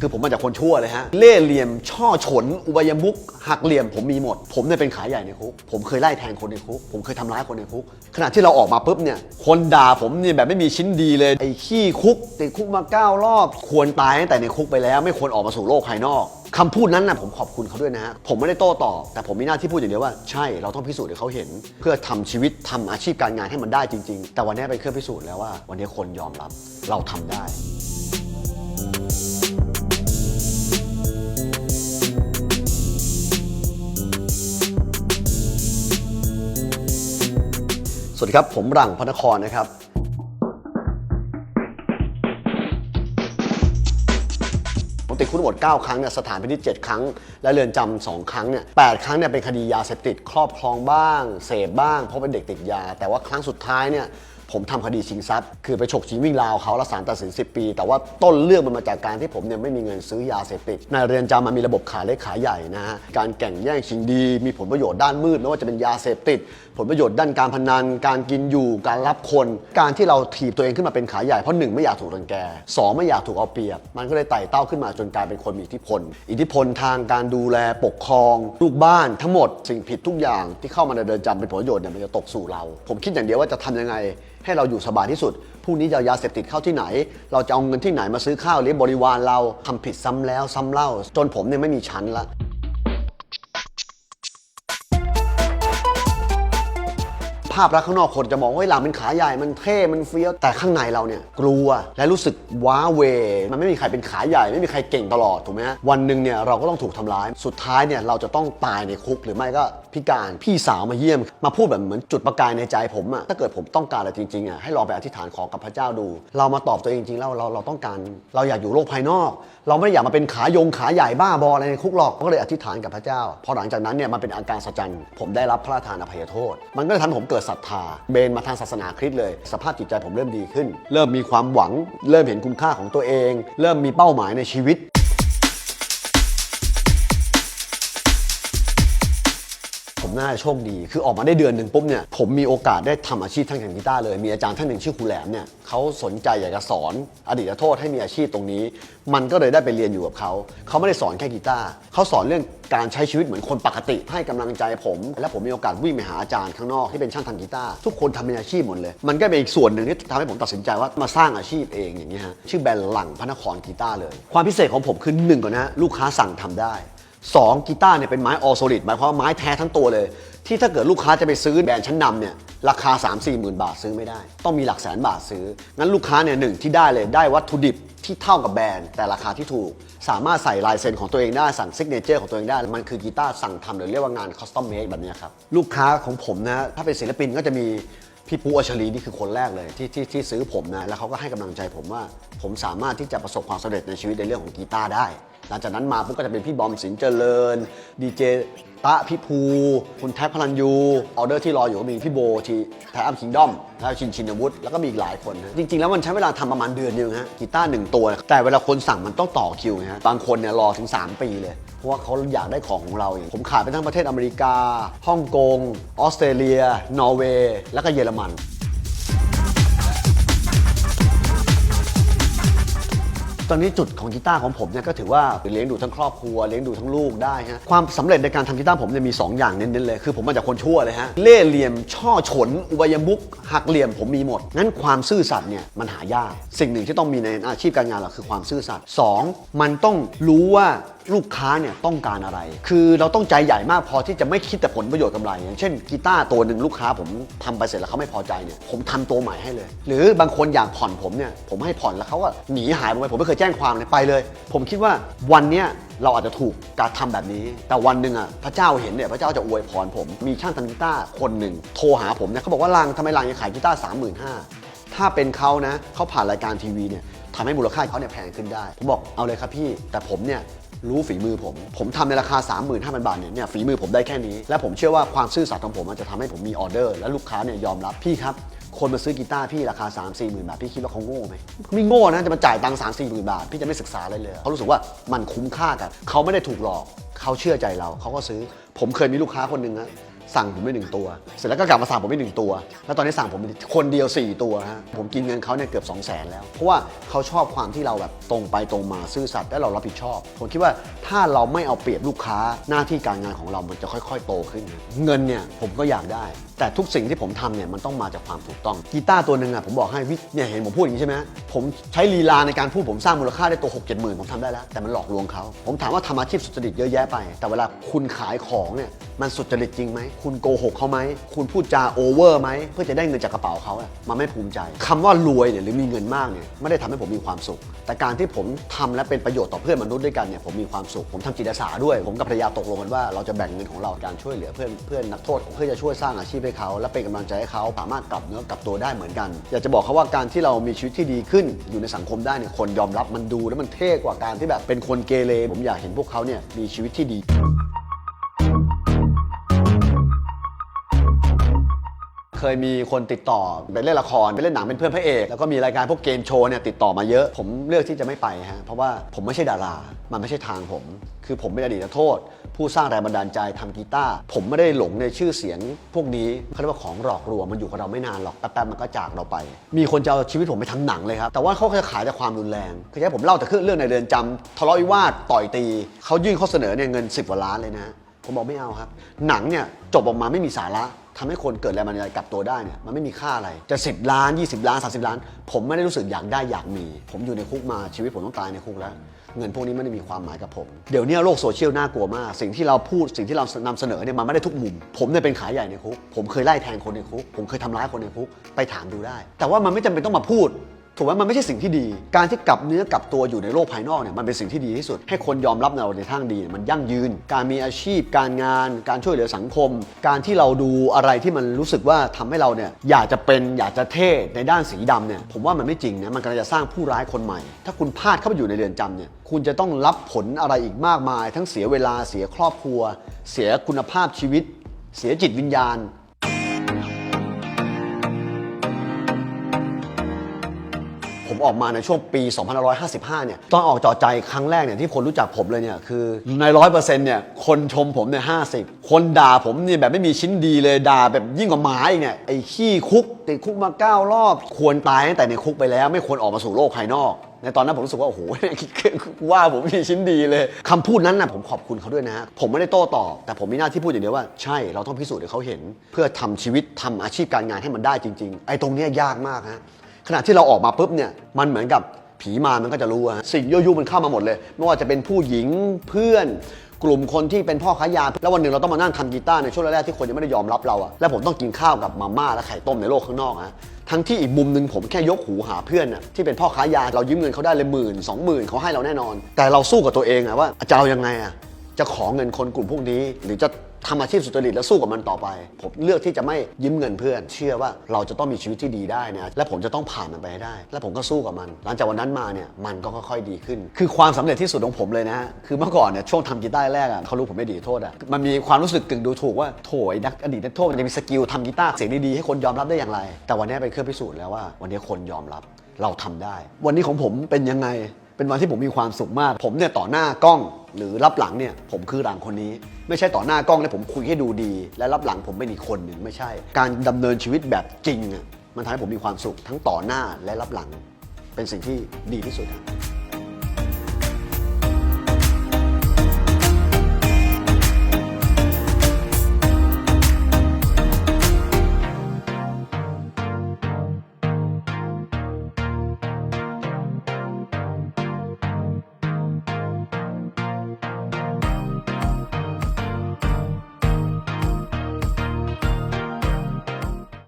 คือผมมาจากคนชั่วเลยฮะ เล่ห์เหลี่ยม ช่อฉน อุบายมุก หักเหลี่ยมผมมีหมด ผมเนี่ยเป็นขาใหญ่ในคุก ผมเคยไล่แทงคนในคุก ผมเคยทำร้ายคนในคุก ขณะที่เราออกมาปุ๊บเนี่ย คนด่าผมเนี่ยแบบไม่มีชิ้นดีเลย ไอ้ขี้คุกติดคุกมาเก้ารอบ ควรตายตั้งแต่ในคุกไปแล้ว ไม่ควรออกมาสู่โลกภายนอกคำพูดนั้นนะผมขอบคุณเขาด้วยนะฮะ ผมไม่ได้โต้ตอบ แต่ผมมีหน้าที่พูดอย่างเดียวว่า ใช่เราต้องพิสูจน์ให้เขาเห็น เพื่อทำชีวิตทำอาชีพการงานให้มันได้จริง ๆ แต่วันนี้เป็นเครื่องพิสูจน์แล้วว่า วันนี้คนยอมรับเราทำได้ สวัสดีครับ ผมหลังพนครนะครับ ผมติดคุกทั้งหมด 9 ครั้งเนี่ยสถานพินิจ7ครั้ง และเรือนจำ2ครั้งเนี่ย8ครั้งเนี่ยเป็นคดียาเสพติดครอบครองบ้าง เสพบ้าง เพราะเป็นเด็กติดยา แต่ว่าครั้งสุดท้ายเนี่ย ผมทำคดีชิงทรัพย์คือไปฉกชิงวิ่งราวเขาและศาลตัดสิน 10 ปี แต่ว่าต้นเรื่องมันมาจากการที่ผมเนี่ยไม่มีเงินซื้อยาเสพติดในเรือนจำมันมีระบบขาเล็กขาใหญ่นะฮะการแข่งแย่งชิงดี มีผลประโยชน์ด้านมืดไม่ว่าจะเป็นยาเสพติด ผลประโยชน์ด้านการพนัน การกินอยู่การรับคน การที่เราถีบตัวเองขึ้นมาเป็นขาใหญ่เพราะหนึ่งไม่อยากถูกรังแกสองไม่อยากถูกเอาเปรียบ มันก็เลยไต่เต้าขึ้นมาจนกลายเป็นคนมีอิทธิพล อิทธิพลทางการดูแลปกครองลูกบ้านทั้งหมดสิ่งผิดทุกอย่างที่เข้ามาในเรือนจำเป็นผลประโยชน์เนี่ยมันจะตกสู่เรา ผมคิดอย่างเดียวว่าจะทำยังไง ให้เราอยู่สบายที่สุดพรุ่งนี้จะยาเสพติดเข้าที่ไหน เราจะเอาเงินที่ไหนมาซื้อข้าวเลี้ยงบริวารเราทำผิดซ้ำแล้วซ้ำเล่า จนผมเนี่ยไม่มีชั้นละ ภาพลักษณ์ข้างนอกคนจะมองว่าเฮ้ยหลังเป็นขาใหญ่มันเท่มันเฟี้ยวแต่ข้างในเราเนี่ยกลัวและรู้สึกว้าเว มันไม่มีใครเป็นขาใหญ่ ไม่มีใครเก่งตลอดถูกไหมวันหนึ่งเนี่ยเราก็ต้องถูกทำร้าย สุดท้ายเนี่ยเราจะต้องตายในคุกหรือไม่ก็พิการพี่สาวมาเยี่ยม มาพูดแบบเหมือนจุดประกายในใจผมอะถ้าเกิดผมต้องการอะไรจริงๆอะให้ลองไปอธิษฐานขอกับพระเจ้าดู เรามาตอบตัวเองจริงๆแล้วเราเราต้องการเราอยากอยู่โลกภายนอก เราไม่ได้อยากมาเป็นขายงขาใหญ่บ้าบออะไรในคุกหรอกก็เลยอธิษฐานกับพระเจ้า พอหลังจากนั้นเนี่ยมันเป็นอาการสัจจันผมได้รับพระราชทานอภัยโทษ มันก็ทำให้ผมเกิดศรัทธาเบนมาทางศาสนาคริสต์เลย สภาพจิตใจผมเริ่มดีขึ้น เริ่มมีความหวัง เริ่มเห็นคุณค่าของตัวเอง เริ่มมีเป้าหมายในชีวิต น่าจะโชคดี คือออกมาได้เดือนหนึ่งปุ๊บเนี่ยผมมีโอกาสได้ทำอาชีพทางแข่งกีตาร์เลย มีอาจารย์ท่านหนึ่งชื่อครูแหลมเนี่ยเขาสนใจอยากจะสอนอดีตโทษให้มีอาชีพตรงนี้ มันก็เลยได้ไปเรียนอยู่กับเขาเขาไม่ได้สอนแค่กีตาร์เขาสอนเรื่องการใช้ชีวิตเหมือนคนปกติ ให้กำลังใจผม และผมมีโอกาสวิ่งไปหาอาจารย์ข้างนอกที่เป็นช่างทำกีตาร์ทุกคนทำเป็นอาชีพหมดเลย มันก็เป็นอีกส่วนหนึ่งที่ทำให้ผมตัดสินใจว่ามาสร้างอาชีพเองอย่างนี้ฮะชื่อแบรนด์หลังพระนครกีตาร์เลย ความพิเศษของผมคือหนึ่งก่อนนะลูกค้าสั่งทำได้ สองกีตาร์เนี่ยเป็นไม้ออโซลิดหมายความว่าไม้แท้ทั้งตัวเลย ที่ถ้าเกิดลูกค้าจะไปซื้อแบรนด์ชั้นนำเนี่ยราคา 3 4หมื่นบาทซื้อไม่ได้ ต้องมีหลักแสนบาทซื้อ งั้นลูกค้าเนี่ยหนึ่งที่ได้เลยได้วัตถุดิบที่เท่ากับแบรนด์แต่ราคาที่ถูก สามารถใส่ลายเซ็นของตัวเองได้สั่งซิกเนเจอร์ของตัวเองได้ มันคือกีตาร์สั่งทำหรือเรียกว่างานคอสตอมเมดแบบนี้ครับลูกค้าของผมนะถ้าเป็นศิลปินก็จะมีพี่ปูอัชรีนี่คือคนแรกเลยที่ที่ที่ซื้อผมนะแล้วเขาก็ให้กำลังใจผมว่า ผมสามารถที่จะประสบความสำเร็จในชีวิตในเรื่องของกีตาร์ได้ หลังจากนั้นมาปุ๊บก็จะเป็นพี่บอมสินเจริญดีเจตะพี่ภู คุณแท็กพลันยูออเดอร์ที่รออยู่ก็มีพี่โบทีไทอัมคิงดอมแล้วชินชินวุฒิแล้วก็มีอีกหลายคนนะจริง ๆ แล้วมันใช้เวลาทำประมาณเดือนนึงฮะกีตาร์หนึ่งตัว แต่เวลาคนสั่งมันต้องต่อคิวฮะบางคนเนี่ยรอถึง 3 ปีเลย เพราะว่าเขาอยากได้ของของเราเองผมขายไปทั้งประเทศอเมริกาฮ่องกงออสเตรเลีย นอร์เวย์แล้วก็เยอรมัน ตอนนี้จุดของกีตาร์ของผมเนี่ยก็ถือว่าเลี้ยงดูทั้งครอบครัวเลี้ยงดูทั้งลูกได้ฮะความสำเร็จในการทำกีตาร์ผมเนี่ยมี 2 อย่างเน้นๆเลย คือผมมาจากคนชั่วเลยฮะเล่ห์เหลี่ยมช่อฉนอุบายมุกหักเหลี่ยมผมมีหมดงั้นความซื่อสัตย์เนี่ยมันหายาก สิ่งหนึ่งที่ต้องมีในอาชีพการงานเราคือความซื่อสัตย์สองมันต้องรู้ว่า ลูกค้าเนี่ยต้องการอะไร คือเราต้องใจใหญ่มากพอที่จะไม่คิดแต่ผลประโยชน์กำไร อย่างเช่นกีตาร์ตัวหนึ่งลูกค้าผมทำไปเสร็จแล้วเขาไม่พอใจเนี่ยผมทำตัวใหม่ให้เลย หรือบางคนอยากผ่อนผมเนี่ยผมให้ผ่อนแล้วเขาก็หนีหายไปผมไม่เคยแจ้งความเลยไปเลย ผมคิดว่าวันเนี้ยเราอาจจะถูกการทำแบบนี้ แต่วันหนึ่งอะพระเจ้าเห็นเนี่ยพระเจ้าจะอวยพรผม มีช่างทำกีตาร์คนหนึ่งโทรหาผมเนี่ยเขาบอกว่าลังทำไมลังยังขายกีตาร์สามหมื่นห้าถ้าเป็นเขานะเขาผ่านรายการทีวีเนี่ยทำให้มูลค่าเขาเนี่ยแพงขึ้นได้ ผมบอกเอาเลยครับพี่ แต่ผมเนี่ย รู้ฝีมือผม ผมทำในราคา 35,000 บาทเนี่ยเนี่ยฝีมือผมได้แค่นี้ และผมเชื่อว่าความซื่อสัตย์ของผมมันจะทำให้ผมมีออเดอร์ และลูกค้าเนี่ยยอมรับพี่ครับ คนมาซื้อกีตาร์พี่ราคา 3 4 0 0 0 0 บาท พี่คิดว่าเขาโง่ไหมไม่โง่นะ จะมาจ่ายตังค์สามสี่หมื่นบาท พี่จะไม่ศึกษาอะไรเลย เขารู้สึกว่ามันคุ้มค่ากัน เขาไม่ได้ถูกหลอก เขาเชื่อใจเรา เขาก็ซื้อ ผมเคยมีลูกค้าคนหนึ่งนะ สั่งผมไปหนึ่งตัว เสร็จแล้วก็กลับมาสั่งผมไปหนึ่งตัว แล้วตอนนี้สั่งผมคนเดียว 4 ตัวฮะผมกินเงินเขาเนี่ยเกือบ 2 0 0แสนแล้ว เพราะว่าเขาชอบความที่เราแบบตรงไปตรงมาซื่อสัตย์และเรารับผิดชอบ ผมคิดว่าถ้าเราไม่เอาเปรียบลูกค้าหน้าที่การงานของเรามันจะค่อย ๆ โตขึ้น เงินเนี่ยผมก็อยากได้แต่ทุกสิ่งที่ผมทำเนี่ยมันต้องมาจากความถูกต้องกีตาร์ตัวหนึ่งอะผมบอกให้วิเนี่ยเห็นผมพูดอย่างนี้ใช่ไหมผมใช้ลีลาในการพูดผมสร้างมูลค่าได้ตัว 6 7หมื่นผมทำได้แล้ว แต่มันหลอกลวงเขา ผมถามว่าทำอาชีพสุจริตเยอะแยะไป แต่เวลาคุณขายของเนี่ยมันสุจริตจริงไหม คุณโกหกเขาไหม คุณพูดจาโอเวอร์ไหม เพื่อจะได้เงินจากกระเป๋าเขาอะมันไม่ภูมิใจคำว่ารวยเนี่ยหรือมีเงินมากเนี่ยไม่ได้ทำให้ผมมีความสุข แต่การที่ผมทำและเป็นประโยชน์ต่อเพื่อนมนุษย์ด้วยกันเนี่ยผมมีความสุข ผมทำจิตอาสาด้วย ผมกับภรรยาตกลงกันว่าเราจะแบ่งเงินของเราการช่วยเหลือเพื่อนเพื่อนนักโทษเพื่อจะช่วยสร้างอาชีพให้เขา และเป็นกำลังใจให้เขาสามารถกลับเนื้อกลับตัวได้เหมือนกัน อยากจะบอกเขาว่าการที่เรามีชีวิตที่ดีขึ้น อยู่ในสังคมได้เนี่ยคนยอมรับมันดูแล้วมันเท่กว่าการที่แบบเป็นคนเกเรผมอยากเห็นพวกเขาเนี่ยมีชีวิตที่ดี ยมีคนติดต่อไปเล่นละครไปเล่นหนังเป็นเพื่อนพระเอกแล้วก็มีรายการพวกเกมโชว์เนี่ยติดต่อมาเยอะ ผมเลือกที่จะไม่ไปฮะเพราะว่าผมไม่ใช่ดารา มันไม่ใช่ทางผม คือผมเป็นอดีตนักโทษ ผู้สร้างแรงบันดาลใจทำกีตาร์ผมไม่ได้หลงในชื่อเสียงพวกนี้เขาเรียกว่าของหลอกลวงมันอยู่กับเราไม่นานหรอกแป๊บๆมันก็จากเราไป มีคนจะเอาชีวิตผมไปทำหนังเลยครับแต่ว่าเขาจะขายแต่ความรุนแรงคือให้ผมเล่าแต่เรื่องในเรือนจำทะเลาะวิวาทต่อยตีเขายื่นข้อเสนอเนี่ยเงิน 10กว่าล้านเลยนะผมบอกไม่เอาครับ หนังเนี่ยจบออกมาไม่มีสาระ ทำให้คนเกิดแรงบันดาลใจกลับตัวได้เนี่ยมันไม่มีค่าอะไรจะ 10 ล้าน 20 ล้าน 30 ล้าน ผมไม่ได้รู้สึกอยากได้อยากมี ผมอยู่ในคุกมาชีวิตผมต้องตายในคุกแล้ว เงินพวกนี้ไม่ได้มีความหมายกับผม เดี๋ยวนี้โลกโซเชียลน่ากลัวมาก สิ่งที่เราพูดสิ่งที่เรานำเสนอเนี่ยมันไม่ได้ทุกมุม ผมเนี่ยเป็นขายใหญ่ในคุกผมเคยไล่แทงคนในคุกผมเคยทำร้ายคนในคุกไปถามดูได้ แต่ว่ามันไม่จำเป็นต้องมาพูด ถูกไหมมันไม่ใช่สิ่งที่ดี การที่กลับเนื้อกลับตัวอยู่ในโลกภายนอกเนี่ยมันเป็นสิ่งที่ดีที่สุด ให้คนยอมรับเราในทางดีเนี่ยมันยั่งยืน การมีอาชีพ การงาน การช่วยเหลือสังคม การที่เราดูอะไรที่มันรู้สึกว่าทำให้เราเนี่ยอยากจะเป็นอยากจะเท่ในด้านสีดำเนี่ยผมว่ามันไม่จริงนะมันกำลังจะสร้างผู้ร้ายคนใหม่ ถ้าคุณพลาดเข้าไปอยู่ในเรือนจำเนี่ยคุณจะต้องรับผลอะไรอีกมากมาย ทั้งเสียเวลาเสียครอบครัว เสียคุณภาพชีวิต เสียจิตวิญญาณ ผมออกมาในช่วงปี 2555 เนี่ย ตอนออกจอใจครั้งแรกเนี่ยที่คนรู้จักผมเลยเนี่ยคือในร้อยเปอร์เซ็นต์เนี่ยคนชมผมเนี่ยห้าสิบคนด่าผมเนี่ยแบบไม่มีชิ้นดีเลยด่าแบบยิ่งกว่าหมาอีกเนี่ยไอ้ขี้คุกติดคุกมาเก้ารอบ ควรตายตั้งแต่ในคุกไปแล้ว ไม่ควรออกมาสู่โลกภายนอกในตอนนั้นผมรู้สึกว่า โอ้โหว่าผมมีชิ้นดีเลยคำพูดนั้นนะผมขอบคุณเขาด้วยนะฮะผมไม่ได้โต้ตอบ แต่ผมมีหน้าที่พูดอย่างเดียวว่า ใช่เราต้องพิสูจน์ให้เขาเห็น เพื่อทำชีวิตทำอาชีพการงานให้มันได้จริง ๆ ไอ้ตรงเนี้ยยากมากฮะ ขณะที่เราออกมาปุ๊บเนี่ยมันเหมือนกับผีมามันก็จะรู้อะสิ่งยั่วยุมันเข้ามาหมดเลย ไม่ว่าจะเป็นผู้หญิงเพื่อน กลุ่มคนที่เป็นพ่อค้ายา แล้ววันหนึ่งเราต้องมานั่งทำกีตาร์ในช่วงแรกๆที่คนยังไม่ได้ยอมรับเราอะแล้วผมต้องกินข้าวกับมาม่าและไข่ต้มในโลกข้างนอกอะทั้งที่อีกมุมหนึ่งผมแค่ยกหูหาเพื่อนอะที่เป็นพ่อค้ายาเรายืมเงินเขาได้เลยหมื่นสองหมื่นเขาให้เราแน่นอน แต่เราสู้กับตัวเองอะว่าจะเอายังไงอะจะขอเงินคนกลุ่มพวกนี้ หรือจะ ทำอาชีพสุจริตแล้วสู้กับมันต่อไป ผมเลือกที่จะไม่ยืมเงินเพื่อน เชื่อว่าเราจะต้องมีชีวิตที่ดีได้นะและผมจะต้องผ่านมันไปให้ได้ และผมก็สู้กับมัน หลังจากวันนั้นมาเนี่ยมันก็ค่อยๆดีขึ้น คือความสำเร็จที่สุดของผมเลยนะฮะคือเมื่อก่อนเนี่ยช่วงทำกีตาร์แรกอะเขารู้ผมไม่ดีโทษอะมันมีความรู้สึกกึ่งดูถูกว่าโถยนักอดีตนักโทษมันจะมีสกิลทำกีตาร์เสียงดีๆให้คนยอมรับได้อย่างไร แต่วันนี้เป็นเครื่องพิสูจน์แล้วว่า วันนี้คนยอมรับเราทำได้ วันนี้ของผมเป็นยังไง เป็นวันที่ผมมีความสุขมาก ผมเนี่ยต่อหน้ากล้องหรือรับหลังเนี่ยผมคือหลังคนนี้ ไม่ใช่ต่อหน้ากล้องแล้วผมคุยให้ดูดี และรับหลังผมเป็นอีกคนหนึ่งไม่ใช่ การดำเนินชีวิตแบบจริงอะมันทำให้ผมมีความสุขทั้งต่อหน้าและรับหลัง เป็นสิ่งที่ดีที่สุดครับ